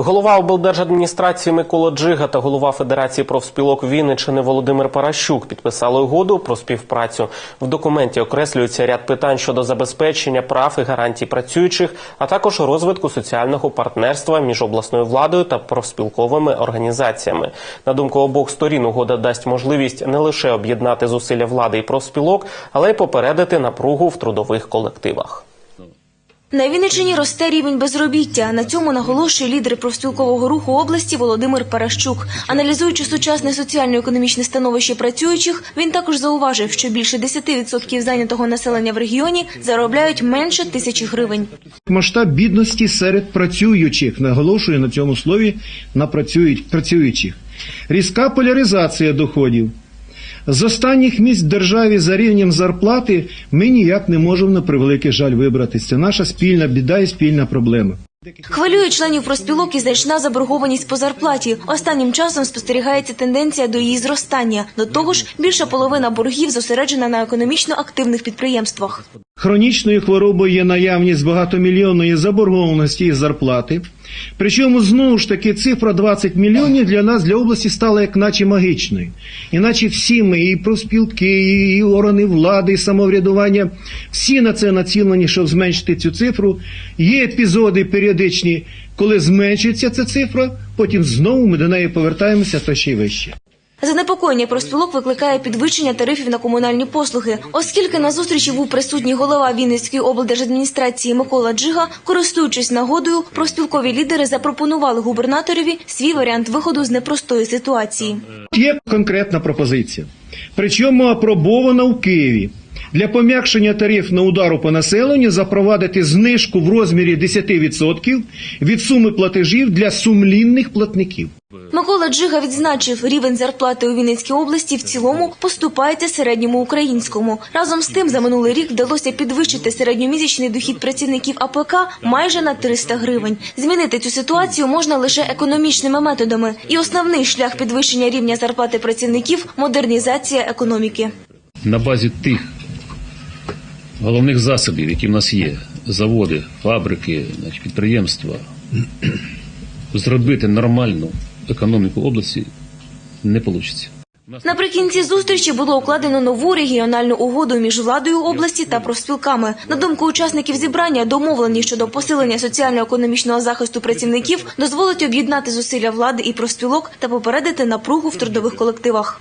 Голова облдержадміністрації Микола Джига та голова Федерації профспілок Вінниччини Володимир Паращук підписали угоду про співпрацю. В документі окреслюється ряд питань щодо забезпечення прав і гарантій працюючих, а також розвитку соціального партнерства між обласною владою та профспілковими організаціями. На думку обох сторін, угода дасть можливість не лише об'єднати зусилля влади і профспілок, але й попередити напругу в трудових колективах. На Вінниччині росте рівень безробіття. На цьому наголошує лідер профспілкового руху області Володимир Паращук. Аналізуючи сучасне соціально-економічне становище працюючих, він також зауважив, що більше 10% зайнятого населення в регіоні заробляють менше тисячі гривень. Масштаб бідності серед працюючих, наголошую на цьому слові на працюючих. Різка поляризація доходів. З останніх місць державі за рівнем зарплати ми ніяк не можемо на превеликий жаль вибратися. Це наша спільна біда і спільна проблема. Хвилює членів профспілок і значна заборгованість по зарплаті. Останнім часом спостерігається тенденція до її зростання. До того ж, більша половина боргів зосереджена на економічно активних підприємствах. Хронічною хворобою є наявність багатомільйонної заборгованості із зарплати. Причому знову ж таки цифра 20 мільйонів для нас, для області, стала як наче магічною. Іначе всі ми, і профспілки, і органи влади, і самоврядування, всі на це націлені, щоб зменшити цю цифру. Є епізоди періодичні, коли зменшується ця цифра, потім знову ми до неї повертаємося та ще й вище. Занепокоєння профспілок викликає підвищення тарифів на комунальні послуги, оскільки на зустрічі був присутній голова Вінницької облдержадміністрації Микола Джига, користуючись нагодою, профспілкові лідери запропонували губернаторові свій варіант виходу з непростої ситуації. Є конкретна пропозиція, причому апробована в Києві. Для пом'якшення тарифного удару по населенню запровадити знижку в розмірі 10% від суми платежів для сумлінних платників. Микола Джига відзначив, рівень зарплати у Вінницькій області в цілому поступається середньому українському. Разом з тим, за минулий рік вдалося підвищити середньомісячний дохід працівників АПК майже на 300 гривень. Змінити цю ситуацію можна лише економічними методами. І основний шлях підвищення рівня зарплати працівників модернізація економіки. на базі тих головних засобів, які в нас є, заводи, фабрики, підприємства, зробити нормальну економіку області не вийде. Наприкінці зустрічі було укладено нову регіональну угоду між владою області та профспілками. На думку учасників зібрання, домовлені щодо посилення соціально-економічного захисту працівників дозволить об'єднати зусилля влади і профспілок та попередити напругу в трудових колективах.